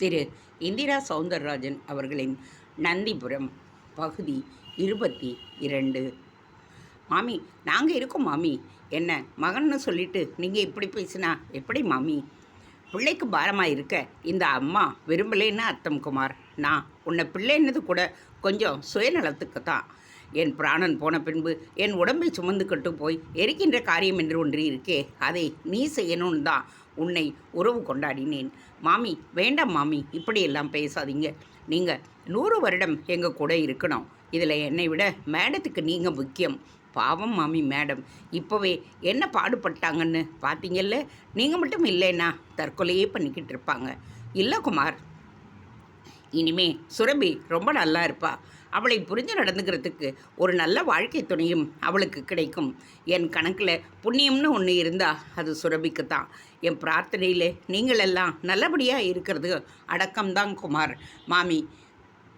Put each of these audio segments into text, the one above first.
திரு இந்திரா சவுந்தரராஜன் அவர்களின் நந்திபுரம் பகுதி இருபத்தி இரண்டு. மாமி நாங்கள் இருக்கோம் மாமி. என்ன மகன்னு சொல்லிட்டு நீங்கள் இப்படி பேசினா எப்படி மாமி? பிள்ளைக்கு பாரமாக இருக்க இந்த அம்மா விரும்பலேன்னு அர்த்தம் குமார். நான் உன்னை பிள்ளைன்னது கூட கொஞ்சம் சுயநலத்துக்கு தான். என் பிராணன் போன பின்பு என் உடம்பை சுமந்துக்கிட்டு போய் எரிக்கின்ற காரியம் என்று ஒன்று இருக்கே அதை நீ செய்யணும்னு தான் உன்னை உறவு கொண்டாடினேன். மாமி வேண்டாம் மாமி இப்படியெல்லாம் பேசாதீங்க. நீங்கள் நூறு வருடம் எங்கள் கூட இருக்கணும். இதில் என்னை விட மேடத்துக்கு நீங்கள் முக்கியம். பாவம் மாமி மேடம். இப்போவே என்ன பாடுபட்டாங்கன்னு பார்த்தீங்கல்ல நீங்கள் மட்டும் இல்லைன்னா தற்கொலையே பண்ணிக்கிட்டு இருப்பாங்க. இல்லை குமார் இனிமே சுரபி ரொம்ப நல்லா இருப்பா. அவளை புரிஞ்சு நடந்துக்கிறதுக்கு ஒரு நல்ல வாழ்க்கை துணையும் அவளுக்கு கிடைக்கும். என் கணக்கில் புண்ணியம்னு ஒன்று இருந்தால் அது சுரபிக்கு தான் என் பிரார்த்தனையில் நீங்களெல்லாம் நல்லபடியாக இருக்கிறது அடக்கம்தான் குமார். மாமி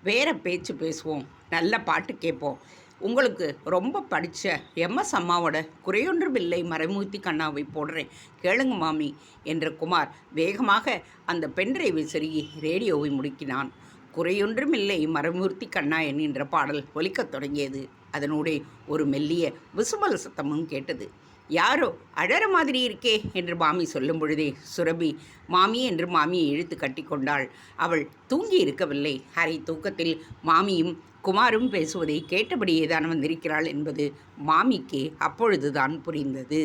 வேற பேச்சு பேசுவோம் நல்ல பாட்டு கேட்போம். உங்களுக்கு ரொம்ப படித்த எம்எஸ் அம்மாவோட குறையொன்றுமில்லை மறைமூர்த்தி கண்ணாவை போடுறேன். கேளுங்க மாமி என்ற குமார் வேகமாக அந்த பென்டிரைவை செருகி ரேடியோவை முடுக்கினான். குறையொன்றுமில்லை. மரமூர்த்தி கண்ணா என்கின்ற பாடல் ஒலிக்கத் தொடங்கியது. அதனூடே ஒரு மெல்லிய விசுமல் சத்தமும் கேட்டது. யாரோ அழற மாதிரி இருக்கே என்று மாமி சொல்லும் பொழுதே சுரபி மாமி என்று மாமியை இழுத்து கட்டி கொண்டாள். அவள் தூங்கி இருக்கவில்லை. அரை தூக்கத்தில் மாமியும் குமாரும் பேசுவதை கேட்டபடியே தான் வந்திருக்கிறாள் என்பது மாமிக்கு அப்பொழுதுதான் புரிந்தது.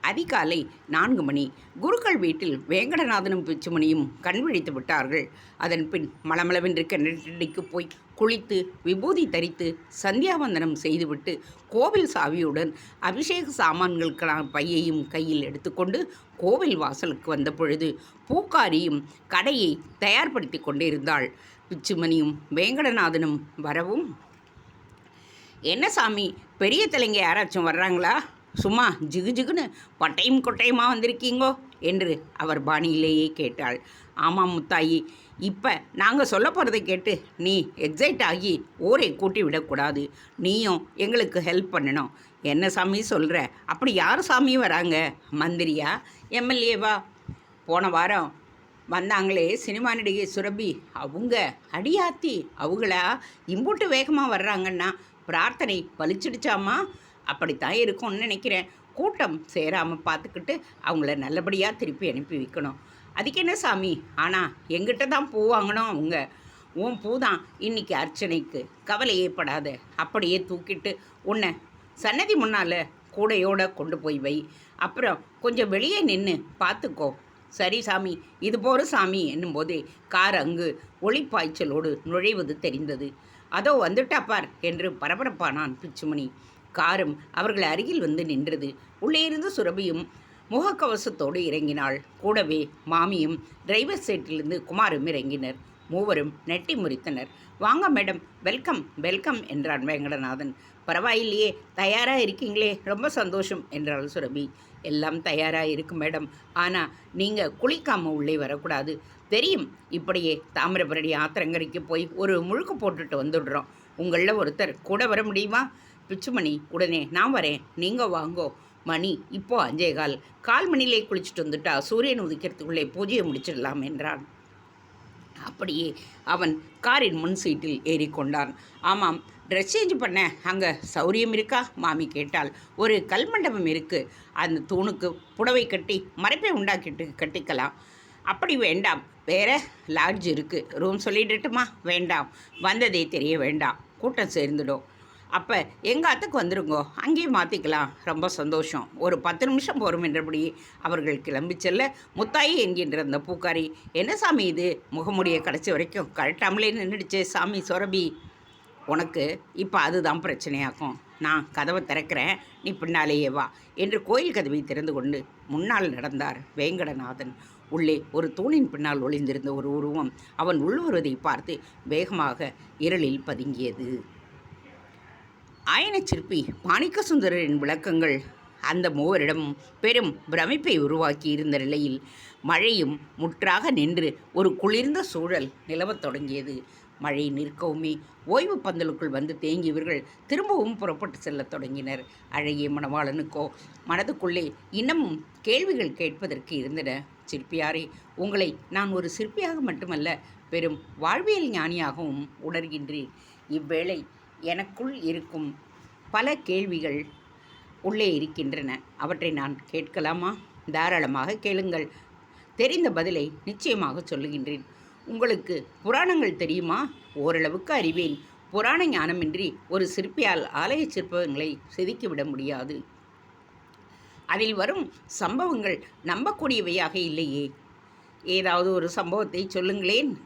அதிகாலை நான்கு மணி. குருக்கள் வீட்டில் வேங்கடநாதனும் பிச்சுமணியும் கண் விழித்து விட்டார்கள். அதன் பின் மளமளவென்று கிணற்றடிக்கு போய் குளித்து விபூதி தரித்து சந்தியாவந்தனம் செய்துவிட்டு கோவில் சாவியுடன் அபிஷேக சாமான்களுக்கான பையையும் கையில் எடுத்துக்கொண்டு கோவில் வாசலுக்கு வந்த பொழுது பூக்காரியும் கடையை தயார்படுத்தி கொண்டிருந்தாள். பிச்சுமணியும் வேங்கடநாதனும் வரவும் என்ன சாமி பெரிய தலைங்க யாராச்சும் வர்றாங்களா? சும்மா ஜிகு ஜிகுன்னு பட்டையும் கொட்டையுமா வந்திருக்கீங்கோ என்று அவர் பாணியிலேயே கேட்டாள். ஆமாம் முத்தாயி இப்போ நாங்கள் சொல்ல போகிறதை கேட்டு நீ எக்ஸைட் ஆகி ஊரை கூட்டி விடக்கூடாது. நீயும் எங்களுக்கு ஹெல்ப் பண்ணணும். என்ன சாமி சொல்கிற அப்படி யார் சாமி வராங்க? மந்திரியா? எம்எல்ஏவா? போன வாரம் வந்தாங்களே சினிமா நடிகை சுரபி. அவங்க அடியாத்தி. அவங்களா இம்புட்டு வேகமாக வர்றாங்கன்னா பிரார்த்தனை பலிச்சிடுச்சாமா அப்படித்தான் இருக்கும்னு நினைக்கிறேன். கூட்டம் சேராமல் பார்த்துக்கிட்டு அவங்கள நல்லபடியாக திருப்பி அனுப்பி வைக்கணும். அதுக்கு என்ன சாமி? ஆனால் எங்கிட்ட தான் பூ வாங்கணும் அவங்க. உன் பூ தான் இன்னைக்கு அர்ச்சனைக்கு. கவலையே படாத. அப்படியே தூக்கிட்டு உன்னை சன்னதி முன்னால் கூடையோட கொண்டு போய் வை. அப்புறம் கொஞ்சம் வெளியே நின்று பார்த்துக்கோ. சரி சாமி இது போகிற சாமி என்னும்போதே கார் அங்கு ஒளிப்பாய்ச்சலோடு நுழைவது தெரிந்தது. அதோ வந்துட்டா பார் என்று பரபரப்பானான் பிச்சுமணி. காரும் அவர்கள் அருகில் வந்து நின்றது. உள்ளே இருந்து சுரபியும் முகக்கவசத்தோடு இறங்கினாள். கூடவே மாமியும் டிரைவர் சீட்டிலிருந்து குமாரும் இறங்கினர். மூவரும் நெட்டி முறித்தனர். வாங்க மேடம் வெல்கம் வெல்கம் என்றான் வேங்கடநாதன். பரவாயில்லையே தயாராக இருக்கீங்களே ரொம்ப சந்தோஷம் என்றாள் சுரபி. எல்லாம் தயாராக இருக்கு மேடம் ஆனால் நீங்கள் குளிக்காமல் உள்ளே வரக்கூடாது. தெரியும் இப்படியே தாமிரபரணி ஆத்திரங்கரைக்கு போய் ஒரு முழுக்கு போட்டுட்டு வந்துடுறோம். உங்களில் ஒருத்தர் கூட வர முடியுமா? பிச்சுமணி உடனே நான் வரேன். நீங்கள் வாங்கோ. மணி இப்போ அஞ்சே கால் கால் மணிலே குளிச்சுட்டு வந்துட்டா சூரியன் உதிக்கிறதுக்குள்ளே பூஜையை முடிச்சிடலாம் என்றான். அப்படியே அவன் காரின் முன் சீட்டில் ஏறிக்கொண்டான் ஆமாம் ட்ரெஸ் சேஞ்ச் பண்ண. அங்கே சௌரியம் இருக்கா? மாமி கேட்டால் ஒரு கல்மண்டபம் இருக்குது அந்த தூணுக்கு புடவை கட்டி மறைப்பை உண்டாக்கிட்டு கட்டிக்கலாம். அப்படி வேண்டாம். வேற லாட்ஜ் இருக்குது ரூம் சொல்லிடட்டுமா? வேண்டாம். வந்ததே தெரிய வேண்டாம். கூட்டம் சேர்ந்துடும். அப்போ எங்கள் அத்துக்கு வந்துடுங்கோ அங்கேயும் மாற்றிக்கலாம் ரொம்ப சந்தோஷம். ஒரு பத்து நிமிஷம் போகிறோம் என்றபடி அவர்கள் கிளம்பி செல்ல முத்தாயி என்கின்ற அந்த பூக்காரி என்ன சாமி இது? முகமுடியை கடைசி வரைக்கும் கழட்டாமலே நின்றுடுச்சு சாமி சொரபி. உனக்கு இப்போ அதுதான் பிரச்சனையாக்கும் நான் கதவை திறக்கிறேன். நீ பின்னாலேயே வா. என்று கோயில் கதவை திறந்து கொண்டு முன்னால் நடந்தார் வேங்கடநாதன். உள்ளே ஒரு தூணின் பின்னால் ஒளிந்திருந்த ஒரு உருவம் அவன் உள்வருவதை பார்த்து வேகமாக இருளில் பதுங்கியது. ஆயன சிற்பி மாணிக்க சுந்தரரின் விளக்கங்கள். அந்த மூவரிடம் பெரும் பிரமிப்பை உருவாக்கி இருந்த நிலையில் மழையும் முற்றாக நின்று ஒரு குளிர்ந்த சூழல் நிலவத் தொடங்கியது. மழை நிற்கவுமே ஓய்வு பந்தலுக்குள் வந்து தேங்கியவர்கள் திரும்பவும் புறப்பட்டு செல்லத் தொடங்கினர். அழகிய மணவாளனுக்கோ மனதுக்குள்ளே இன்னமும் கேள்விகள் கேட்பதற்கு இருந்தன. சிற்பியாரே உங்களை நான் ஒரு சிற்பியாக மட்டுமல்ல பெரும் வாழ்வியல் ஞானியாகவும் உணர்கின்றேன். இவ்வேளை எனக்குள் இருக்கும் பல கேள்விகள் உள்ளே இருக்கின்றன. அவற்றை நான் கேட்கலாமா? தாராளமாக கேளுங்கள். தெரிந்த பதிலை நிச்சயமாக சொல்லுகின்றேன். உங்களுக்கு புராணங்கள் தெரியுமா? ஓரளவுக்கு அறிவேன். புராண ஞானமின்றி ஒரு சிற்பியால் ஆலய சிற்பங்களை செதுக்கிவிட முடியாது. அதில் வரும் சம்பவங்கள் நம்பக்கூடியவையாக இல்லையே. ஏதாவது ஒரு சம்பவத்தை சொல்லுங்களேன்.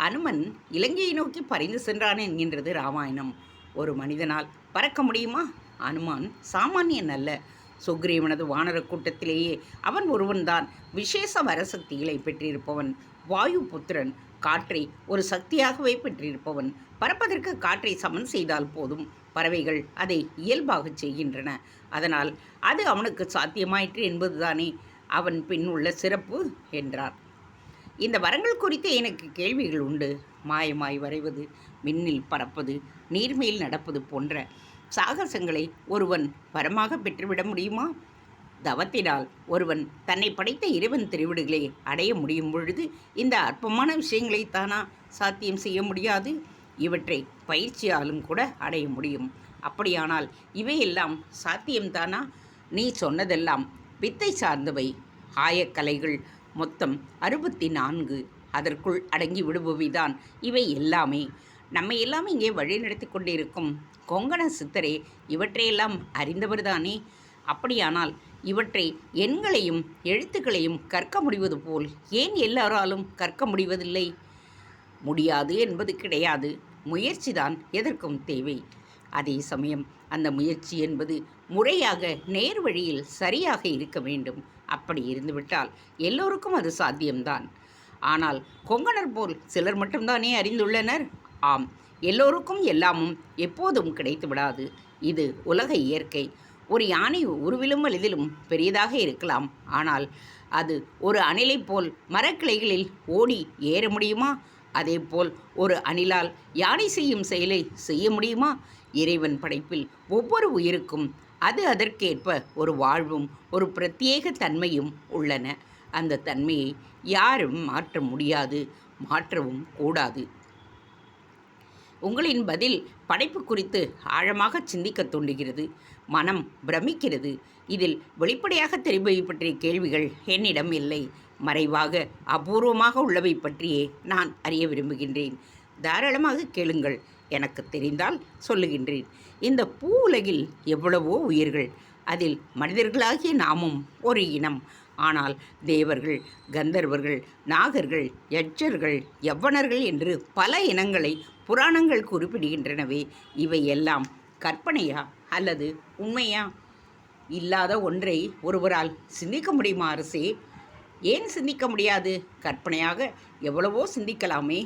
அனுமன் இலங்கையை நோக்கி பறிந்து சென்றான் என்கின்றது ராமாயணம். ஒரு மனிதனால் பறக்க முடியுமா? அனுமான் சாமானியன் அல்ல. சுக்ரீவனது வானர கூட்டத்திலேயே அவன் ஒருவன்தான். விசேஷ வரசக்திகளை பெற்றிருப்பவன். வாயு புத்திரன். காற்றை ஒரு சக்தியாகவே பெற்றிருப்பவன். பறப்பதற்கு காற்றை சமன் செய்தால் போதும். பறவைகள் அதை இயல்பாக செய்கின்றன. அதனால் அது அவனுக்கு சாத்தியமாயிற்று என்பதுதானே அவன் பின் உள்ள சிறப்பு? என்றார். இந்த வரங்கள் குறித்து எனக்கு கேள்விகள் உண்டு. மாயமாய் வரைவது மின்னில் பறப்பது நீர்மையில் நடப்பது போன்ற சாகசங்களை ஒருவன் வரமாக பெற்றுவிட முடியுமா? தவத்தினால் ஒருவன் தன்னை படைத்த இறைவன் திருவிடுகளை அடைய முடியும் பொழுது இந்த அற்பமான விஷயங்களை தானா சாத்தியம் செய்ய முடியாது? இவற்றை பயிற்சியாலும் கூட அடைய முடியும். அப்படியானால் இவையெல்லாம் சாத்தியம்தானா? நீ சொன்னதெல்லாம் வித்தை சார்ந்தவை. ஆயக்கலைகள் மொத்தம் அறுபத்தி நான்கு அதற்குள் அடங்கி விடுபவைதான். இவை எல்லாமே நம்மை எல்லாம் இங்கே வழிநடத்தி கொண்டிருக்கும் கொங்கண சித்தரே இவற்றையெல்லாம் அறிந்தவர்தானே அப்படியானால் இவற்றை எண்களையும் எழுத்துக்களையும் கற்க முடிவது போல் ஏன் எல்லாராலும் கற்க முடிவதில்லை? முடியாது என்பது கிடையாது. முயற்சிதான் எதற்கும் தேவை. அதே சமயம் அந்த முயற்சி என்பது முறையாக நேர் வழியில் சரியாக இருக்க வேண்டும். அப்படி இருந்துவிட்டால் எல்லோருக்கும் அது சாத்தியம்தான். ஆனால் கொங்கணர் போல் சிலர் மட்டும்தானே அறிந்துள்ளனர்? ஆம் எல்லோருக்கும் எல்லாமும் எப்போதும் கிடைத்து விடாது இது உலக இயற்கை. ஒரு யானை உருவிலும் எளிதிலும் பெரியதாக இருக்கலாம். ஆனால் அது ஒரு அணிலைப் போல் மரக்கிளைகளில் ஓடி ஏற முடியுமா? அதேபோல் ஒரு அணிலால் யானை செய்யும் செயலை செய்ய முடியுமா? இறைவன் படைப்பில் ஒவ்வொரு உயிருக்கும் அது அதற்கேற்ப ஒரு வாழ்வும் ஒரு பிரத்யேக தன்மையும் உள்ளன. அந்த தன்மையை யாரும் மாற்ற முடியாது மாற்றவும் கூடாது. உங்களின் பதில் படைப்பு குறித்து ஆழமாக சிந்திக்க தூண்டுகிறது மனம் பிரமிக்கிறது. இதில் வெளிப்படையாக தெரிபவை பற்றிய கேள்விகள் என்னிடம் இல்லை. மறைவாக அபூர்வமாக உள்ளவை பற்றியே நான் அறிய விரும்புகின்றேன். தாராளமாக கேளுங்கள். எனக்கு தெரிந்தால் சொல்லுகின்றேன். இந்த பூ உலகில் எவ்வளவோ உயிர்கள். அதில் மனிதர்களாகிய நாமும் ஒரு இனம். ஆனால் தேவர்கள் கந்தர்வர்கள் நாகர்கள் யட்சர்கள் யவ்வனர்கள் என்று பல இனங்களை புராணங்கள் குறிப்பிடுகின்றனவே. இவை எல்லாம் கற்பனையா அல்லது உண்மையா? இல்லாத ஒன்றை ஒருவரால் சிந்திக்க முடியுமா அரசே? ஏன் சிந்திக்க முடியாது? கற்பனையாக எவ்வளவோ சிந்திக்கலாமே.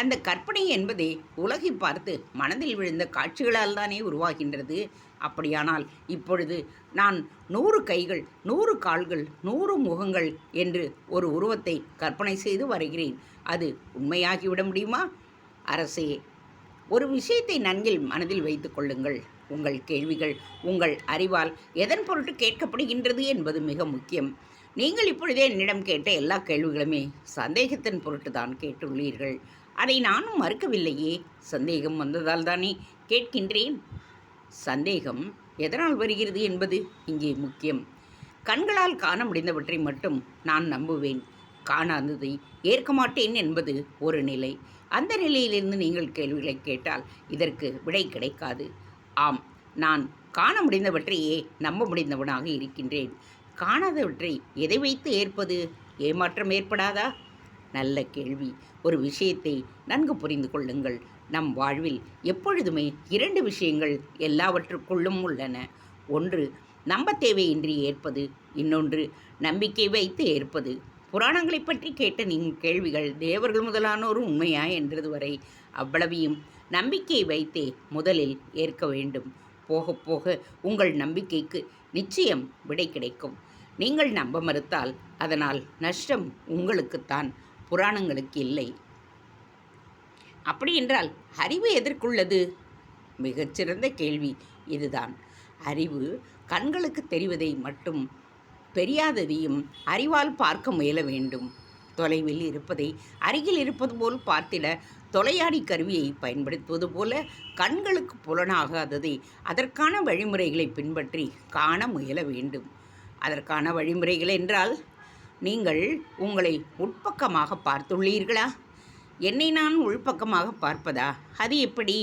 அந்த கற்பனை என்பதே உலகை பார்த்து மனதில் விழுந்த காட்சிகளால் தானே உருவாகின்றது. அப்படியானால் இப்பொழுது நான் நூறு கைகள் நூறு கால்கள் நூறு முகங்கள் என்று ஒரு உருவத்தை கற்பனை செய்து வருகிறேன். அது உண்மையாகிவிட முடியுமா? அரசே ஒரு விஷயத்தை நன்கில் மனதில் வைத்து கொள்ளுங்கள். உங்கள் கேள்விகள் உங்கள் அறிவால் எதன் பொருட்டு கேட்கப்படுகின்றது என்பது மிக முக்கியம். நீங்கள் இப்பொழுதே என்னிடம் கேட்ட எல்லா கேள்விகளுமே சந்தேகத்தின் பொருட்டு தான் கேட்டுள்ளீர்கள். அதை நானும் மறுக்கவில்லையே. சந்தேகம் வந்ததால் தானே கேட்கின்றேன். சந்தேகம் எதனால் வருகிறது என்பது இங்கே முக்கியம். கண்களால் காண முடிந்தவற்றை மட்டும் நான் நம்புவேன். காணாததை ஏற்க மாட்டேன் என்பது ஒரு நிலை. அந்த நிலையிலிருந்து நீங்கள் கேள்விகளை கேட்டால் இதற்கு விடை கிடைக்காது. ஆம் நான் காண முடிந்தவற்றையே நம்ப முடிந்தவனாக இருக்கின்றேன். காணாதவற்றை எதை வைத்து ஏற்பது? ஏமாற்றம் ஏற்படாதா? நல்ல கேள்வி. ஒரு விஷயத்தை நன்கு புரிந்து கொள்ளுங்கள். நம் வாழ்வில் எப்பொழுதுமே இரண்டு விஷயங்கள் எல்லாவற்றுக்குள்ளும் உள்ளன. ஒன்று நம்ப தேவையின்றி ஏற்பது. இன்னொன்று நம்பிக்கை வைத்து ஏற்பது. புராணங்களை பற்றி கேட்ட நீ கேள்விகள் தேவர்கள் முதலானோர் உண்மையா என்றது வரை அவ்வளவையும் நம்பிக்கையை வைத்தே முதலில் ஏற்க வேண்டும். போக போக உங்கள் நம்பிக்கைக்கு நிச்சயம் விடை கிடைக்கும். நீங்கள் நம்ப மறுத்தால் அதனால் நஷ்டம் உங்களுக்குத்தான். புராணங்களுக்கு இல்லை. அப்படி என்றால் அறிவு எதற்குள்ளது? மிகச்சிறந்த கேள்வி இதுதான். அறிவு கண்களுக்கு தெரிவதை மட்டும் பெரியாததையும் அறிவால் பார்க்க முயல வேண்டும். தொலைவில் இருப்பதை அருகில் இருப்பது போல் பார்த்திட தொலையாடி கருவியை பயன்படுத்துவது போல கண்களுக்கு புலனாகாததை அதற்கான வழிமுறைகளை பின்பற்றி காண முயல வேண்டும். அதற்கான வழிமுறைகள் என்றால் நீங்கள் உங்களை உட்பக்கமாக பார்த்துள்ளீர்களா? என்னை நான் உள்பக்கமாக பார்ப்பதா? அது எப்படி?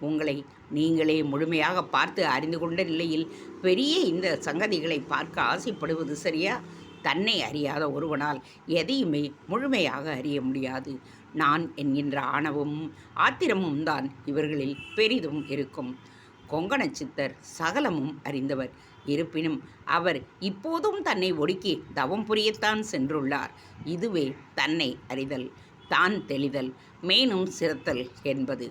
உங்களை நீங்களே முழுமையாக பார்த்து அறிந்து கொண்ட நிலையில் பெரிய இந்த சங்கதிகளை பார்க்க ஆசைப்படுவது சரியா? தன்னை அறியாத ஒருவனால் எதையுமே முழுமையாக அறிய முடியாது. நான் என்கின்ற ஆணவமும் ஆத்திரமும் தான் இவர்களில் பெரிதும் இருக்கும். கொங்கண சித்தர் சகலமும் அறிந்தவர். இருப்பினும் அவர் இப்போதும் தன்னை ஒடுக்கி தவம் புரியத்தான் சென்றுள்ளார். இதுவே தன்னை அறிதல் தான் தெளிதல் மேலும் சிறத்தல் என்பது.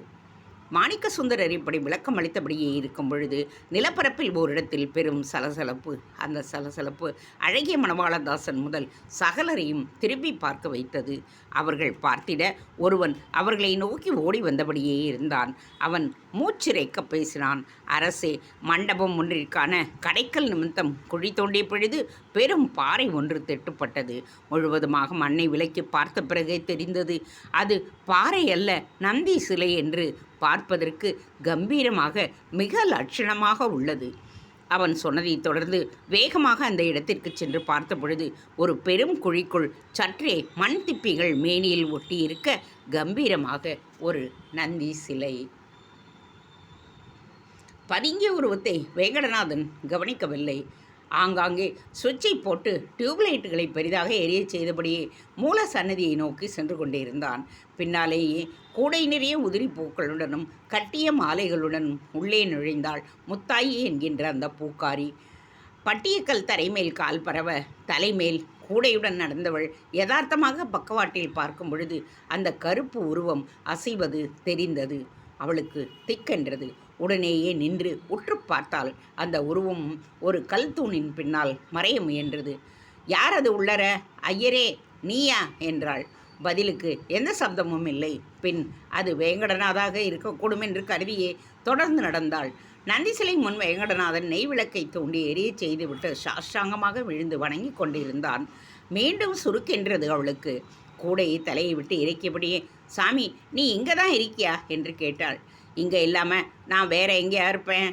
மாணிக்க சுந்தரர் இப்படி விளக்கம் அளித்தபடியே இருக்கும் பொழுது நிலப்பரப்பில் ஓரிடத்தில் பெரும் சலசலப்பு. அந்த சலசலப்பு அழகிய மணவாளதாசன் முதல் சகலரையும் திரும்பி பார்க்க வைத்தது. அவர்கள் பார்த்திட ஒருவன் அவர்களை நோக்கி ஓடி வந்தபடியே இருந்தான். அவன் மூச்சிறைக்க பேசினான். அரசே மண்டபம் ஒன்றிற்கான கடைக்கல் நிமித்தம் குழி தோண்டிய பொழுது பெரும் பாறை ஒன்று திட்டுப்பட்டது. முழுவதுமாக மண்ணை விலக்கி பார்த்த பிறகே தெரிந்தது. அது பாறை அல்ல நந்தி சிலை என்று பார்ப்பதற்கு கம்பீரமாக மிக லட்சணமாக உள்ளது. அவன் சொன்னதைத் தொடர்ந்து வேகமாக அந்த இடத்திற்கு சென்று பார்த்த பொழுது ஒரு பெரும் குழிக்குள் சற்றே மண் திப்பிகள் மேனியில் ஒட்டியிருக்க கம்பீரமாக ஒரு நந்தி சிலை. பதுங்கிய உருவத்தை வேங்கடநாதன் கவனிக்கவில்லை. ஆங்காங்கே சுவிட்சை போட்டு டியூப்லைட்டுகளை பெரிதாக எரிய செய்தபடியே மூல சன்னதியை நோக்கி சென்று கொண்டிருந்தான் பின்னாலேயே கூடை நிறைய உதிரி பூக்களுடனும் கட்டிய மாலைகளுடனும் உள்ளே நுழைந்தாள் முத்தாயி என்கின்ற அந்த பூக்காரி. பட்டியக்கல் தரைமேல் கால் பரவ தலைமேல் கூடையுடன் நடந்தவள் யதார்த்தமாக பக்கவாட்டில் பார்க்கும் பொழுது அந்த கருப்பு உருவம் அசைவது தெரிந்தது. அவளுக்கு திக்கென்றது. உடனேயே நின்று உற்று பார்த்தால் அந்த உருவம் ஒரு கல் தூணின் பின்னால் மறைய முயன்றது. யார் அது உள்ளர? ஐயரே நீயா? என்றாள். பதிலுக்கு எந்த சப்தமும் இல்லை. பின் அது வேங்கடநாதாக இருக்கக்கூடும் என்று கருதியே. தொடர்ந்து நடந்தாள். நந்தி சிலை முன் வேங்கடநாதன் நெய் விளக்கை தூண்டி எரிய செய்துவிட்டு சாஷ்டாங்கமாக விழுந்து வணங்கி கொண்டிருந்தான். மீண்டும் சுருக்கென்றது அவளுக்கு. கூடையை தலையை விட்டு இறக்கியபடியே சாமி நீ இங்கே தான் இருக்கியா? என்று கேட்டாள். இங்கே இல்லாமல் நான் வேற எங்கேயா இருப்பேன்.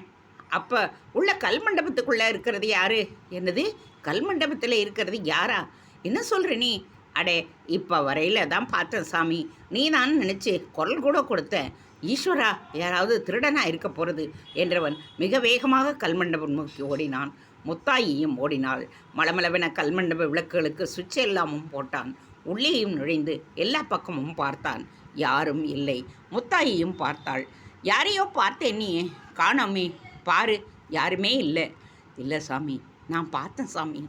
அப்போ உள்ள கல் மண்டபத்துக்குள்ளே இருக்கிறது யாரு? என்னது? கல் மண்டபத்தில் இருக்கிறது யாரா? என்ன சொல்கிற நீ? அடே இப்போ வரையில் தான் பார்த்தேன் சாமி. நீ தான் நினச்சி குரல் கூட கொடுத்தேன் ஈஸ்வரா யாராவது திருடனாக இருக்க போகிறது என்றவன் மிக வேகமாக கல்மண்டபம் நோக்கி ஓடினான். முத்தாயியும் ஓடினாள். மளமளவென கல்மண்டப விளக்குகளுக்கு சுவிட்ச் எல்லாமும் போட்டான். உள்ளேயும் நுழைந்து எல்லா பக்கமும் பார்த்தான். யாரும் இல்லை. முத்தாயியும் பார்த்தாள். யாரையோ பார்த்தேன் நீ. காணாமே. பாரு யாருமே இல்லை. இல்லை சாமி நான் பார்த்தேன் சாமி.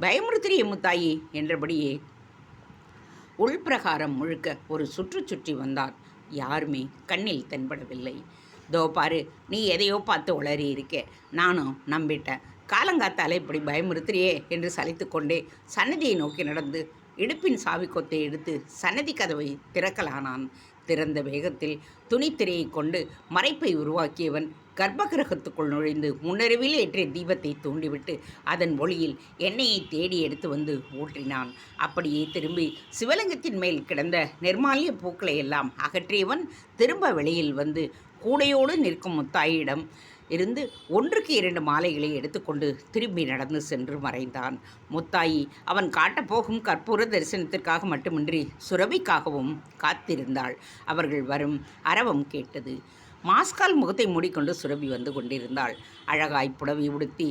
பயமுறுத்துறிய முத்தாயி என்றபடியே உள்பிரகாரம் முழுக்க ஒரு சுற்று சுற்றி வந்தார். யாருமே கண்ணில் தென்படவில்லை. தோ பாரு நீ எதையோ பார்த்து உளறி இருக்க. நானும் நம்பிட்டேன். காலங்காத்தாலே இப்படி பயமுறுத்துறியே என்று சலித்து கொண்டே சன்னதியை நோக்கி நடந்து இடுப்பின் சாவிக்கொத்தை எடுத்து சன்னதி கதவை திறக்கலானான். திறந்த வேகத்தில் துணித்திரையை கொண்டு மறைப்பை உருவாக்கியவன் கர்ப்பகிரகத்துக்குள் நுழைந்து முன்னறிவில் ஏற்றிய தீபத்தை தூண்டிவிட்டு அதன் ஒளியில் எண்ணெயை தேடி எடுத்து வந்து ஊற்றினான். அப்படியே திரும்பி சிவலிங்கத்தின் மேல் கிடந்த நிர்மாலிய பூக்களை எல்லாம் அகற்றியவன் திரும்ப வெளியில் வந்து கூடையோடு நிற்கும் முத்தாயிடம் இருந்து ஒன்றுக்கு இரண்டு மாலைகளை எடுத்துக்கொண்டு திரும்பி நடந்து சென்று மறைந்தான். முத்தாயி அவன் காட்டப்போகும் கற்பூர தரிசனத்திற்காக மட்டுமின்றி சுரபிக்காகவும் காத்திருந்தாள் அவர்கள் வரும் அரவம் கேட்டது. மாஸ்கால் முகத்தை மூடிக்கொண்டு சுரபி வந்து கொண்டிருந்தாள். அழகாய் புடவை உடுத்தி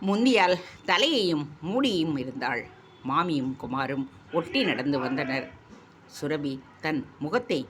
முந்தியால் தலையையும் மூடியும் இருந்தாள். மாமியும் குமாரும் ஒட்டி நடந்து வந்தனர். சுரபி தன் முகத்தை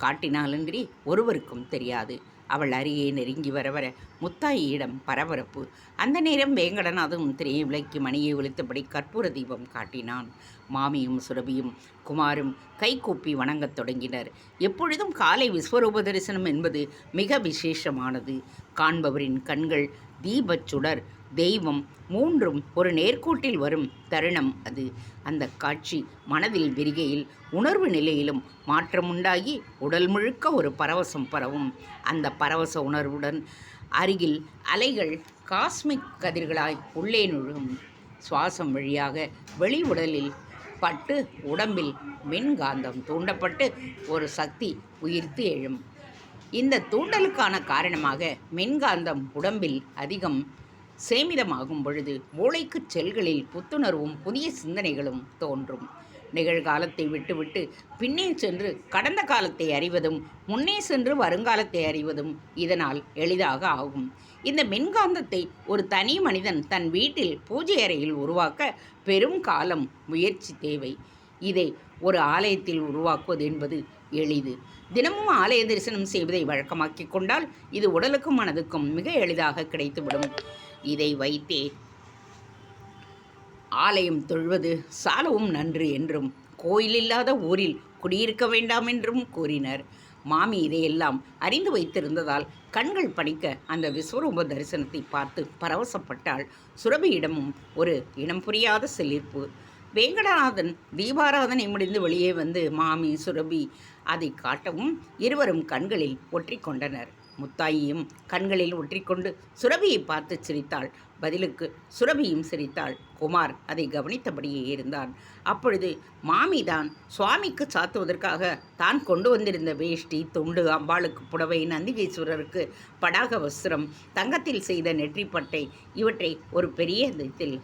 காட்டினாலன்றி ஒருவருக்கும் தெரியாது. அவள் அருகே நெருங்கி வர வர முத்தாயியிடம் பரபரப்பு. அந்த நேரம் வேங்கடநாதும் திரையை விளக்கி மணியை ஒழித்தபடி கற்பூர தீபம் காட்டினான். மாமியும் சுரபியும் குமாரும் கைகூப்பி வணங்கத் தொடங்கினர். எப்பொழுதும் காலை விஸ்வரூப தரிசனம் என்பது மிக விசேஷமானது. காண்பவரின் கண்கள் தீபச்சுடர் தெய்வம் மூன்றும் ஒரு நேர்கோட்டில் வரும் தருணம் அது. அந்த காட்சி மனதில் விரிகையில் உணர்வு நிலையிலும் மாற்றமுண்டாகி உடல் முழுக்க ஒரு பரவசம் பரவும். அந்த பரவச உணர்வுடன் அருகில் அலைகள் காஸ்மிக் கதிர்களாய் உள்ளே நுழும். சுவாசம் வழியாக வெளி உடலில் பட்டு உடம்பில் மின்காந்தம் தூண்டப்பட்டு ஒரு சக்தி உயிர்த்து எழும். இந்த தூண்டலுக்கான காரணமாக மின்காந்தம் உடம்பில் அதிகம் சேமிதமாகும் பொழுது மூளைக்கு செல்களில் புத்துணர்வும் புதிய சிந்தனைகளும் தோன்றும். நிகழ்காலத்தை விட்டுவிட்டு பின்னே சென்று கடந்த காலத்தை அறிவதும் முன்னே சென்று வருங்காலத்தை அறிவதும் இதனால் எளிதாக ஆகும். இந்த மின்காந்தத்தை ஒரு தனி மனிதன் தன் வீட்டில் பூஜை அறையில் உருவாக்க பெரும் காலம் முயற்சி தேவை. இதை ஒரு ஆலயத்தில் உருவாக்குவது என்பது எளிது. தினமும் ஆலய தரிசனம் செய்வதை வழக்கமாக்கிக் கொண்டால் இது உடலுக்கும் மனதுக்கும் மிக எளிதாக கிடைத்துவிடும். இதை வைத்தே. ஆலயம் தொழுவது சாலவும் நன்று என்றும் கோயில் இல்லாத ஊரில் குடியிருக்க வேண்டாம் என்றும் கூறினர். மாமி இதையெல்லாம் அறிந்து வைத்திருந்ததால் கண்கள் பணிக்க அந்த விஸ்வரூப தரிசனத்தை பார்த்து பரவசப்பட்டாள். சுரபியிடமும் ஒரு இனம் புரியாத செழிப்பு. வேங்கடநாதன் தீபாராதனை முடிந்து வெளியே வந்து மாமி சுரபி அதை காட்டவும் இருவரும் கண்களில் ஒற்றிக்கொண்டனர் முத்தாயியும் கண்களில் ஒற்றிக்கொண்டு சுரபியை பார்த்து சிரித்தாள். பதிலுக்கு சுரபியும் சிரித்தாள். குமார் அதை கவனித்தபடியே இருந்தான். அப்பொழுது மாமிதான் சுவாமிக்கு சாத்துவதற்காக தான் கொண்டு வந்திருந்த வேஷ்டி துண்டு அம்பாளுக்கு புடவை நந்திகேஸ்வரருக்கு படாக வஸ்திரம் தங்கத்தில் செய்த நெற்றிப்பட்டை இவற்றை ஒரு பெரிய தட்டில்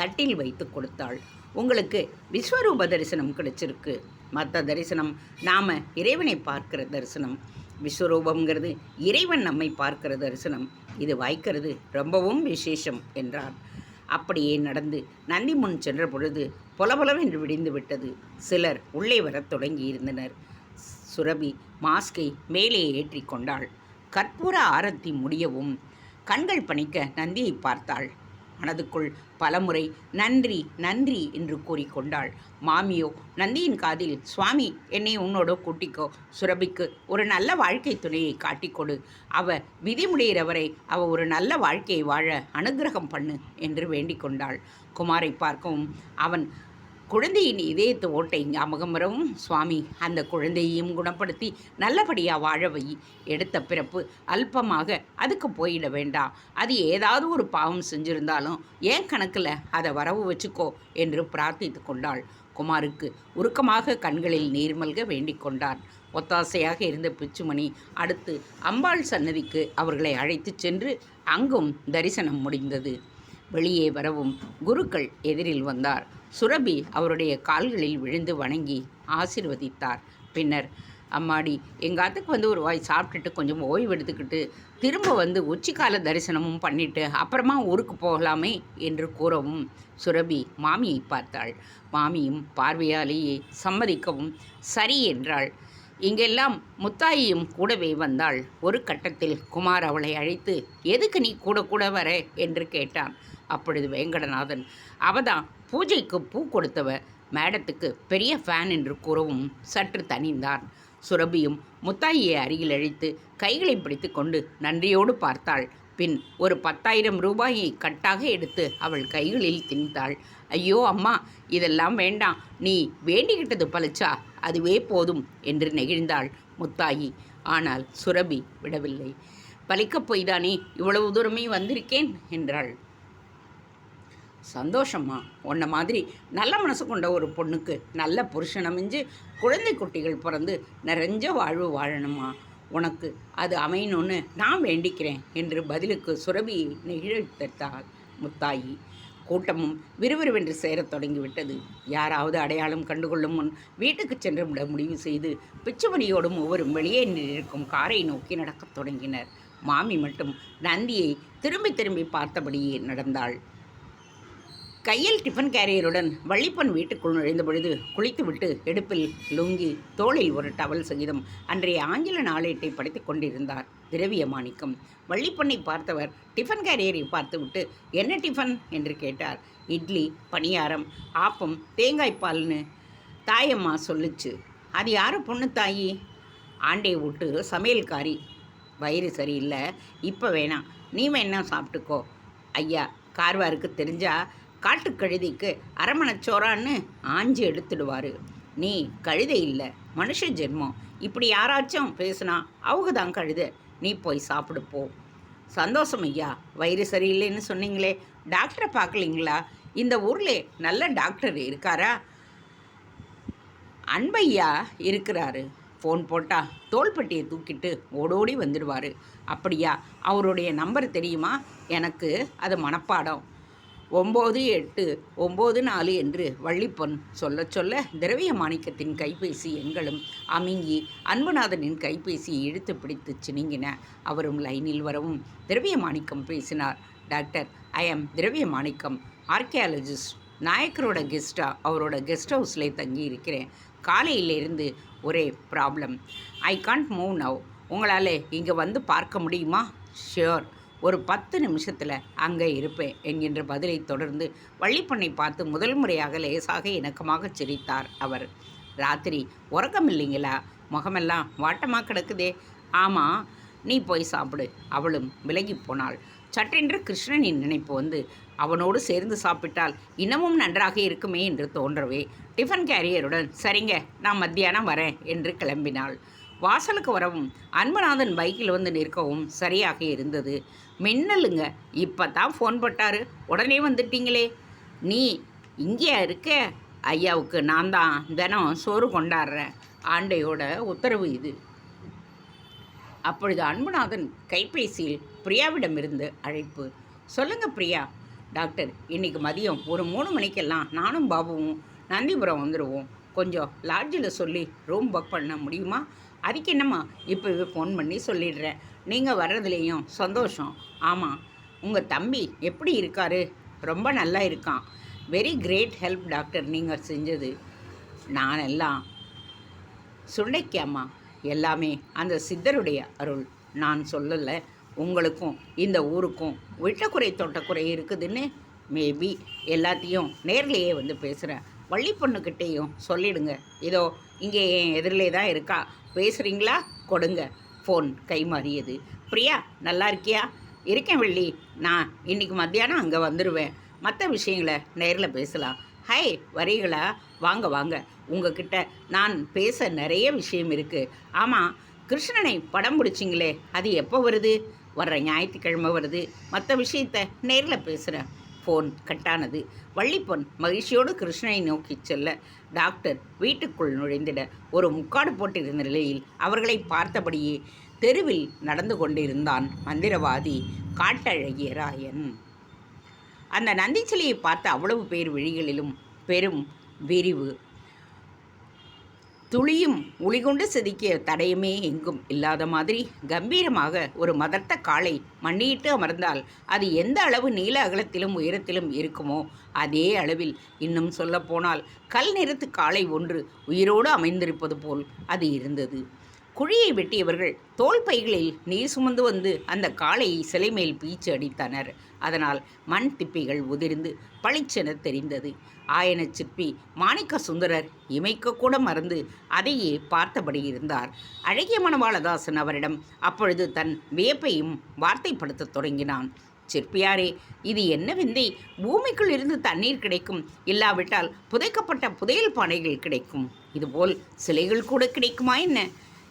தட்டில் வைத்து கொடுத்தாள். உங்களுக்கு விஸ்வரூப தரிசனம் கிடைச்சிருக்கு. மற்ற தரிசனம் நாம் இறைவனை பார்க்கிற தரிசனம். விஸ்வரூபம்ங்கிறது இறைவன் நம்மை பார்க்கிற தரிசனம். இது வாய்க்கிறது ரொம்பவும் விசேஷம் என்றார். அப்படியே நடந்து நந்தி முன் சென்ற பொழுது பொலபொலவென்று விடிந்து விட்டது. சிலர் உள்ளே வரத் தொடங்கி இருந்தனர். சுரபி மாஸ்கை மேலே ஏற்றி கொண்டாள். கற்பூர ஆரத்தி முடியவும் கண்கள் பணிக்க நந்தியை பார்த்தாள். மனதுக்குள் பலமுறை நன்றி நன்றி என்று கூறிக்கொண்டாள். மாமியோ நந்தியின் காதில் சுவாமி என்னை உன்னோட கூட்டிக்கோ. சுரபிக்கு ஒரு நல்ல வாழ்க்கை துணையை காட்டிக்கொடு அவ விதி முடிகிற வரை அவ ஒரு நல்ல வாழ்க்கையை வாழ அனுகிரகம் பண்ணு என்று வேண்டிக் கொண்டாள். குமாரை பார்க்கவும் அவன் குழந்தையின் இதயத்து ஓட்டை ஞாபகம் வரவும் சுவாமி அந்த குழந்தையையும் குணப்படுத்தி நல்லபடியாக வாழ வை. எடுத்த பிறப்பு அல்பமாக அதுக்கு போயிட வேண்டாம். அது ஏதாவது ஒரு பாவம் செஞ்சிருந்தாலும் ஏன் கணக்கில் அதை வரவு வச்சுக்கோ என்று பிரார்த்தித்து கொண்டாள். குமாருக்கு உருக்கமாக கண்களில் நீர்மல்க வேண்டிக் கொண்டான். ஒத்தாசையாக இருந்த பிச்சுமணி அடுத்து அம்பாள் சன்னதிக்கு அவர்களை அழைத்துச் சென்று அங்கும் தரிசனம் முடிந்தது. வெளியே வரவும் குருக்கள் எதிரில் வந்தார். சுரபி அவருடைய கால்களில் விழுந்து வணங்கி ஆசிர்வதித்தார். பின்னர் அம்மாடி எங்கள் அத்துக்கு வந்து ஒரு வாய் சாப்பிட்டுட்டு கொஞ்சம் ஓய்வு எடுத்துக்கிட்டு திரும்ப வந்து உச்சிக்கால தரிசனமும் பண்ணிட்டு அப்புறமா ஊருக்கு போகலாமே என்று கூறவும் சுரபி மாமியை பார்த்தாள். மாமியும் பார்வையாலேயே சம்மதிக்கவும் சரி என்றாள். இங்கெல்லாம் முத்தாயியும் கூடவே வந்தாள். ஒரு கட்டத்தில் குமார் அவளை அழைத்து எதுக்கு நீ கூட கூட வர? என்று கேட்டான். அப்பொழுது வேங்கடநாதன் அவதான் பூஜைக்கு பூ கொடுத்தவ மேடத்துக்கு பெரிய ஃபேன் என்று கூறவும் சற்று தணிந்தான். சுரபியும் முத்தாயியை அருகில் அழைத்து கைகளை பிடித்து கொண்டு நன்றியோடு பார்த்தாள். பின் ஒரு பத்தாயிரம் ரூபாயை கட்டாக எடுத்து அவள் கைகளில் திணித்தாள். ஐயோ அம்மா இதெல்லாம் வேண்டாம். நீ வேண்டிக்கிட்டது பழிச்சா அதுவே போதும் என்று நெகிழ்ந்தாள் முத்தாயி. ஆனால் சுரபி விடவில்லை. பலிக்கப் போய்தானே? இவ்வளவு தூரமே வந்திருக்கேன் என்றாள். சந்தோஷம்மா உன்னை மாதிரி நல்ல மனசு கொண்ட ஒரு பொண்ணுக்கு நல்ல புருஷன் அமைஞ்சு குழந்தை குட்டிகள் பிறந்து நிறைஞ்ச வாழ்வு வாழணுமா? உனக்கு அது அமையணும்னு நான் வேண்டிக்கிறேன் என்று பதிலுக்கு சுரபி நெகிழ்த்தாள் முத்தாயி. கூட்டமும் விறுவிறுவென்று சேரத் தொடங்கிவிட்டது. யாராவது அடையாளம் கண்டுகொள்ளும் முன் வீட்டுக்கு சென்று விட முடிவு செய்து பிச்சுமணியோடும் ஒவ்வொரும் வெளியே நின்றிருக்கும் காரை நோக்கி நடக்கத் தொடங்கினர். மாமி மட்டும் நந்தியை திரும்பி திரும்பி பார்த்தபடியே நடந்தாள். கையில் டிஃபன் கேரியருடன் வள்ளிப்பன் வீட்டுக்குள் நுழைந்த பொழுது குளித்துவிட்டு எடுப்பில் லுங்கி தோளில் ஒரு டவல் சகிதம். அன்றைய ஆங்கில நாளேட்டை படித்துக் கொண்டிருந்தார் திரவிய மாணிக்கம். வள்ளிப்பண்ணை பார்த்தவர் டிஃபன் கேரியரை பார்த்துவிட்டு என்ன டிஃபன் என்று கேட்டார். இட்லி பணியாரம் ஆப்பம் தேங்காய்ப்பால்னு தாயம்மா சொல்லுச்சு. அது யார் பொண்ணு தாயி? ஆண்டே விட்டு சமையல்காரி. வயிறு சரியில்லை. இப்போ வேணாம். நீ வேணா சாப்பிட்டுக்கோ. ஐயா கார்வாருக்கு தெரிஞ்சால் காட்டுக்கழுதைக்கு அரமணச்சோறான்னு ஆஞ்சி எடுத்துடுவார். நீ கழுதை இல்லை மனுஷ ஜென்மம். இப்படி யாராச்சும் பேசுனா அவங்க தான் கழுதை. நீ போய் சாப்பிடு போ. சந்தோஷம் ஐயா வயிறு சரியில்லைன்னு சொன்னீங்களே. டாக்டரை பார்க்கலீங்களா? இந்த ஊரில் நல்ல டாக்டர் இருக்காரா? அன்பையா இருக்கிறாரு. ஃபோன் போட்டால் தோள்பட்டியை தூக்கிட்டு ஓடோடி வந்துடுவார். அப்படியா? அவருடைய நம்பர் தெரியுமா? எனக்கு அது மனப்பாடம். ஒம்பது எட்டு ஒம்பது நாலு என்று வள்ளிப்பொன் சொல்ல சொல்ல திரவிய மாணிக்கத்தின் கைபேசி எண்களும் அமிங்கி அன்புநாதனின் கைபேசியை இழுத்து பிடித்து சினிங்கின அவரும் லைனில் வரவும் திரவிய மாணிக்கம் பேசினார். டாக்டர் ஐ எம் திரவிய மாணிக்கம். ஆர்கியாலஜிஸ்ட் நாயக்கரோட கெஸ்ட்டாக அவரோட கெஸ்ட் ஹவுஸில் தங்கி இருக்கிறேன் காலையிலேருந்து ஒரே problem. I can't move now. உங்களால் இங்கே வந்து பார்க்க முடியுமா? ஷியோர். ஒரு பத்து நிமிஷத்தில் அங்கே இருப்பேன் என்கின்ற பதிலை தொடர்ந்து வள்ளிப்பண்ணை பார்த்து முதல் முறையாக லேசாக இணக்கமாக சிரித்தார் அவர். ராத்திரி உறக்கம் இல்லைங்களா? முகமெல்லாம் வாட்டமாக கிடக்குதே. ஆமாம் நீ போய் சாப்பிடு. அவளும் விலகி போனாள். சட்டென்று கிருஷ்ணனின் நினைப்பு வந்து அவனோடு சேர்ந்து சாப்பிட்டால் இன்னமும் நன்றாக இருக்குமே என்று தோன்றவே டிஃபன் கேரியருடன் சரிங்க நான் மத்தியானம் வரேன் என்று கிளம்பினாள். வாசலுக்கு வரவும் அன்பநாதன் பைக்கில் வந்து நிற்கவும் சரியாக இருந்தது. மின்னலுங்க. இப்போ தான் ஃபோன் போட்டாரு. உடனே வந்துட்டீங்களே. நீ இங்கேயா இருக்க? ஐயாவுக்கு நான் தான் தினம் சோறு கொண்டாடுறேன். ஆண்டையோட உத்தரவு இது. அப்பொழுது அன்புநாதன் கைபேசியில் பிரியாவிடமிருந்து அழைப்பு. சொல்லுங்க பிரியா. டாக்டர் இன்னைக்கு மதியம் ஒரு மூணு மணிக்கெல்லாம் நானும் பாபுவும் நந்திபுரம் வந்துடுவோம் கொஞ்சம் லாட்ஜில் சொல்லி ரூம் புக் பண்ண முடியுமா? அதுக்கு என்னம்மா? இப்போவே ஃபோன் பண்ணி சொல்லிடுறேன். நீங்கள் வர்றதுலேயும் சந்தோஷம். ஆமாம் உங்கள் தம்பி எப்படி இருக்காரு? ரொம்ப நல்லா இருக்கான். வெரி கிரேட் ஹெல்ப் டாக்டர் நீங்கள் செஞ்சது. நான் எல்லாம் சுண்டைக்காம்மா எல்லாமே அந்த சித்தருடைய அருள். நான் சொல்லலை உங்களுக்கும் இந்த ஊருக்கும் விட்டக்குறை தோட்டக்குறை இருக்குதுன்னு மேபி எல்லாத்தையும் நேர்லேயே வந்து பேசுகிறேன் வள்ளி பொண்ணுக்கிட்டேயும் சொல்லிடுங்க. இதோ இங்கே என் எதிரிலே தான் இருக்கா. பேசுகிறீங்களா கொடுங்க. ஃபோன் கை மாறியது பிரியா நல்லா இருக்கியா? இருக்கேன் வெள்ளி. நான் இன்னைக்கு மத்தியானம் அங்கே வந்துடுவேன் மற்ற விஷயங்களை நேரில் பேசலாம். ஹை வரீங்களா வாங்க வாங்க. உங்ககிட்ட நான் பேச நிறைய விஷயம் இருக்குது ஆமாம் கிருஷ்ணனை படம் பிடிச்சிங்களே. அது எப்போ வருது? வர்ற ஞாயிற்றுக்கிழமை வருது. மற்ற விஷயத்த நேரில் பேசுகிறேன் ஃபோன் கட்டானது. வள்ளிப்பொன் மகிழ்ச்சியோடு கிருஷ்ணனை நோக்கி செல்ல டாக்டர் வீட்டுக்குள் நுழைந்திட ஒரு முக்காடு போட்டிருந்த நிலையில் அவர்களை பார்த்தபடியே தெருவில் நடந்து கொண்டிருந்தான் மந்திரவாதி காட்டழகிய ராயன் அந்த நந்திச்சிலையை பார்த்த அவ்வளவு பேர் விழிகளிலும் பெரும் விரிவு துளியும் ஒளிகொண்டு செதுக்கிய தடயமே எங்கும் இல்லாத மாதிரி கம்பீரமாக ஒரு மதர்த்த காளை மண்டியிட்டு அமர்ந்தால் அது எந்த அளவு நீள அகலத்திலும் உயரத்திலும் இருக்குமோ அதே அளவில் இன்னும் சொல்லப்போனால் கல் நிறத்து காளை ஒன்று உயிரோடு அமைந்திருப்பது போல் அது இருந்தது. குழியை வெட்டியவர்கள் தோல் பைகளில் நீர் சுமந்து வந்து அந்த காளையை சிலை மேல் பீச்சு அடித்தனர். அதனால் மண் திப்பிகள் உதிர்ந்து பளிச்சென தெரிந்தது. ஆயன சிற்பி மாணிக்க சுந்தரர் இமைக்க கூட மறந்து அதையே பார்த்தபடி இருந்தார். அழகிய மணவாளதாசன் அவரிடம் அப்பொழுது தன் வியப்பையும் வார்த்தைப்படுத்தத் தொடங்கினான். சிற்பியாரே இது என்ன விந்தை? பூமிக்குள் இருந்து தண்ணீர் கிடைக்கும். இல்லாவிட்டால் புதைக்கப்பட்ட புதையல் பானைகள் கிடைக்கும். இதுபோல் சிலைகள் கூட கிடைக்குமா என்ன?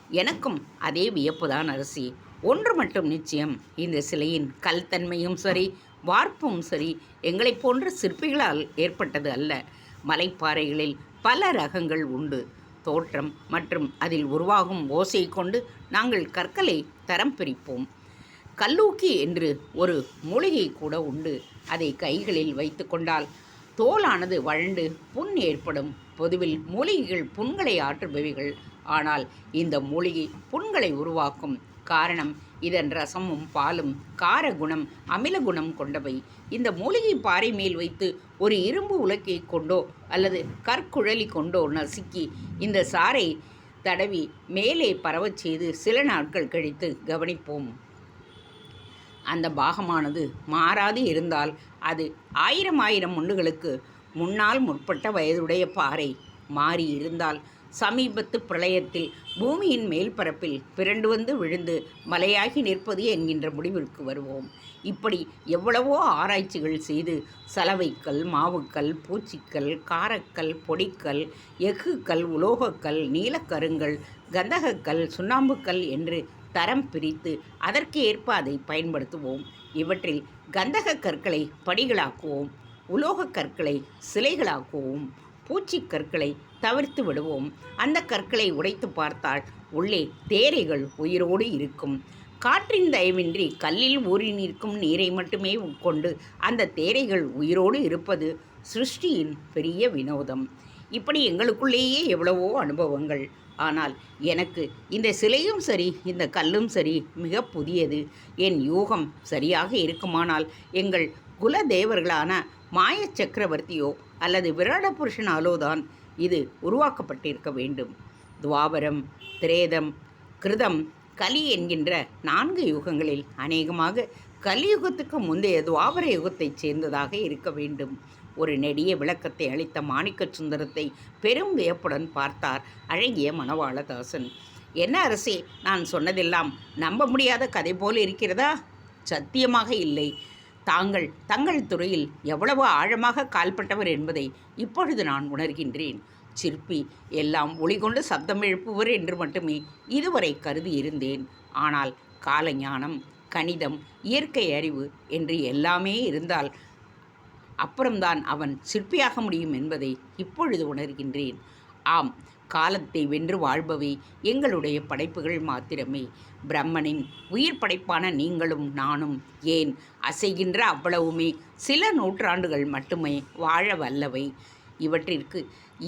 எனக்கும் அதே வியப்புதான் அரசி. ஒன்று மட்டும் நிச்சயம் இந்த சிலையின் கல்தன்மையும் சரி வார்ப்பும் சரி எங்களைப் போன்ற சிற்பிகளால் ஏற்பட்டது அல்ல. மலைப்பாறைகளில் பல ரகங்கள் உண்டு. தோற்றம் மற்றும் அதில் உருவாகும் ஓசை கொண்டு நாங்கள் கற்களை தரம் பிரிப்போம். கல்லூக்கி என்று ஒரு மூலிகை கூட உண்டு. அதை கைகளில் வைத்து கொண்டால் தோலானது வழண்டு புண் ஏற்படும். பொதுவில் மூலிகைகள் புண்களை ஆற்றுபவைகள் ஆனால் இந்த மூலிகை புண்களை உருவாக்கும் காரணம் இதன் ரசமும் பாலும் கார குணம் அமில குணம் கொண்டவை. இந்த மூலிகை பாறை மேல் வைத்து ஒரு இரும்பு உலக்கை கொண்டோ அல்லது கற்குழலி கொண்டோ நசுக்கி இந்த சாறை தடவி மேலே பரவச் செய்து சில நாட்கள் கழித்து கவனிப்போம். அந்த பாகமானது மாறாது இருந்தால் அது ஆயிரம் ஆயிரம் முண்டுகளுக்கு முன்னால் முற்பட்ட வயதுடைய பாறை. மாறி இருந்தால் சமீபத்து பிரளயத்தில் பூமியின் மேல்பரப்பில் பிறண்டு வந்து விழுந்து மலையாகி நிற்பது என்கின்ற முடிவிற்கு வருவோம். இப்படி எவ்வளவோ ஆராய்ச்சிகள் செய்து சலவைக்கல் மாவுக்கல் பூச்சிக்கல் காரக்கல் பொடிக்கல் எஃகுக்கல் உலோகக்கல் நீலக்கருங்கல் கந்தகக்கல் சுண்ணாம்புக்கல் என்று தரம் பிரித்து அதற்கு ஏற்ப அதை பயன்படுத்துவோம். இவற்றில் கந்தக கற்களை படிகளாக்குவோம் உலோகக் கற்களை சிலைகளாக்குவோம் பூச்சிக் கற்களை தவிர்த்து விடுவோம். அந்த கற்களை உடைத்து பார்த்தால் உள்ளே தேரைகள் உயிரோடு இருக்கும். காற்றின் தயவின்றி கல்லில் ஊறி நிற்கும் நீரை மட்டுமே உட்கொண்டு அந்த தேரைகள் உயிரோடு இருப்பது சிருஷ்டியின் பெரிய வினோதம். இப்படி எங்களுக்குள்ளேயே எவ்வளவோ அனுபவங்கள். ஆனால் எனக்கு இந்த சிலையும் சரி இந்த கல்லும் சரி மிக புதியது. என் யூகம் சரியாக இருக்குமானால் எங்கள் குல தேவர்களான மாய சக்கரவர்த்தியோ அல்லது விராட புருஷனாலோ தான் இது உருவாக்கப்பட்டிருக்க வேண்டும். துவாபரம் திரேதம் கிருதம் கலி என்கின்ற நான்கு யுகங்களில் அநேகமாக கலியுகத்துக்கு முந்தைய துவாபர யுகத்தைச் சேர்ந்ததாக இருக்க வேண்டும். ஒரு நெடிய விளக்கத்தை அளித்த மாணிக்க சுந்தரத்தை பெரும் வியப்புடன் பார்த்தார் அழகிய மணவாளதாசன். என்ன அரசே நான் சொன்னதெல்லாம் நம்ப முடியாத கதை போல் இருக்கிறதா? சத்தியமாக இல்லை. தாங்கள் தங்கள் துறையில் எவ்வளவு ஆழமாக கால்பட்டவர் என்பதை இப்பொழுது நான் உணர்கின்றேன். சிற்பி எல்லாம் ஒளிகொண்டு சப்தம் எழுப்புவர் என்று மட்டுமே இதுவரை கருதி இருந்தேன். ஆனால் காலஞானம் கணிதம் இயற்கை அறிவு என்று எல்லாமே இருந்தால் அப்புறம்தான் அவன் சிற்பியாக முடியும் என்பதை இப்பொழுது உணர்கின்றேன். ஆம் காலத்தை வென்று வாழ்பவை எங்களுடைய படைப்புகள் மாத்திரமே. பிரம்மனின் உயிர் படைப்பான நீங்களும் நானும் ஏன் அசைகின்ற அவ்வளவுமே? சில நூற்றாண்டுகள் மட்டுமே வாழ வல்லவை. இவற்றிற்கு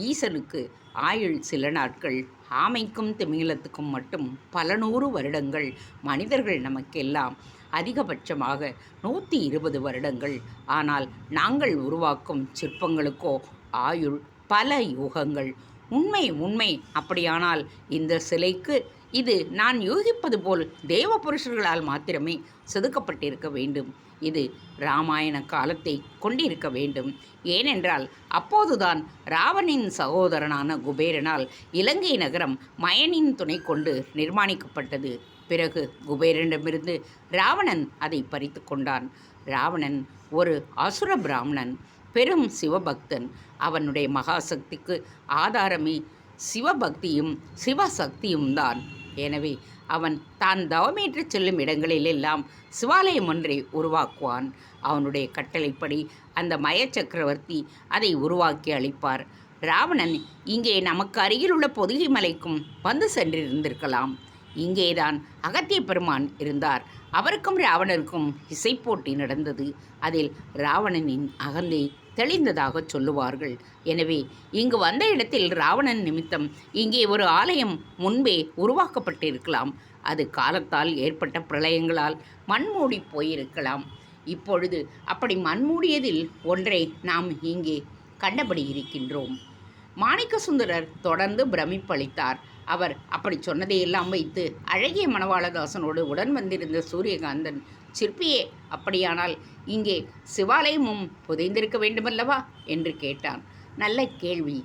ஈசனுக்கு ஆயுள் சில நாட்கள் ஆமைக்கும் திமிங்கலத்துக்கும் மட்டும் பல நூறு வருடங்கள் மனிதர்கள் நமக்கெல்லாம் அதிகபட்சமாக நூற்றி இருபது வருடங்கள். ஆனால் நாங்கள் உருவாக்கும் சிற்பங்களுக்கோ ஆயுள் பல யுகங்கள். உண்மை உண்மை. அப்படியானால் இந்த சிலைக்கு இது நான் யூகிப்பது போல் தேவ புருஷர்களால் மாத்திரமே செதுக்கப்பட்டிருக்க வேண்டும். இது ராமாயண காலத்தை கொண்டிருக்க வேண்டும். ஏனென்றால் அப்போதுதான் ராவணின் சகோதரனான குபேரனால் இலங்கை நகரம் மயனின் துணை கொண்டு நிர்மாணிக்கப்பட்டது. பிறகு குபேரனிடமிருந்து ராவணன் அதை பறித்து கொண்டான். ராவணன் ஒரு அசுர பிராமணன். பெரும் சிவபக்தன். அவனுடைய மகாசக்திக்கு ஆதாரமே சிவபக்தியும் சிவசக்தியும் தான் எனவே அவன் தான் தவமேற்று செல்லும் இடங்களிலெல்லாம் சிவாலயம் ஒன்றை உருவாக்குவான். அவனுடைய கட்டளைப்படி அந்த மய சக்கரவர்த்தி அதை உருவாக்கி அளிப்பார். ராவணன் இங்கே நமக்கு அருகில் உள்ள பொதுகை மலைக்கும் வந்து சென்றிருந்திருக்கலாம். இங்கேதான் அகத்திய பெருமான் இருந்தார். அவருக்கும் ராவணருக்கும் இசைப்போட்டி நடந்தது. அதில் ராவணனின் அகந்தை தெளிந்ததாக சொல்லுவார்கள். எனவே இங்கு வந்த இடத்தில் ராவணன் நிமித்தம் இங்கே ஒரு ஆலயம் முன்பே உருவாக்கப்பட்டிருக்கலாம். அது காலத்தால் ஏற்பட்ட பிரளயங்களால் மண்மூடி போயிருக்கலாம். இப்பொழுது அப்படி மண்மூடியதில் ஒன்றை நாம் இங்கே கண்டபடி இருக்கின்றோம். மாணிக்க சுந்தரர் தொடர்ந்து பிரமிப்பளித்தார். அவர் அப்படி சொன்னதையெல்லாம் வைத்து அழகிய மணவாளதாசனோடு உடன் வந்திருந்த சூரியகாந்தன் சிற்பியே அப்படியானால் இங்கே சிவாலயமும் புதைந்திருக்க வேண்டுமல்லவா? என்று கேட்டான். நல்ல கேள்வி.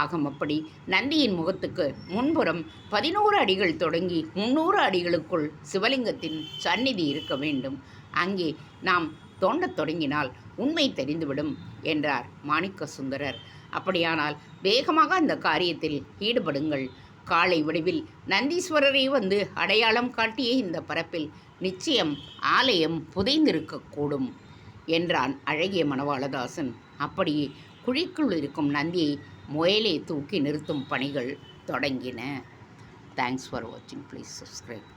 ஆகம் அப்படி. நந்தியின் முகத்துக்கு முன்புறம் பதினோரு அடிகள் தொடங்கி முன்னூறு அடிகளுக்குள் சிவலிங்கத்தின் சந்நிதி இருக்க வேண்டும். அங்கே நாம் தோண்டத் தொடங்கினால் உண்மை தெரிந்துவிடும் என்றார் மாணிக்க சுந்தரர் அப்படியானால் வேகமாக அந்த காரியத்தில் ஈடுபடுங்கள். காலை வடிவில் நந்தீஸ்வரரை வந்து அடையாளம் காட்டிய இந்த பரப்பில் நிச்சயம் ஆலயம் புதைந்திருக்கக்கூடும் என்றான் அழகிய மணவாளதாசன். அப்படியே குழிக்குள் இருக்கும் நந்தியை முயலே தூக்கி நிறுத்தும் பணிகள் தொடங்கின. தேங்க்ஸ் ஃபார் வாட்சிங் ப்ளீஸ் சப்ஸ்கிரைப்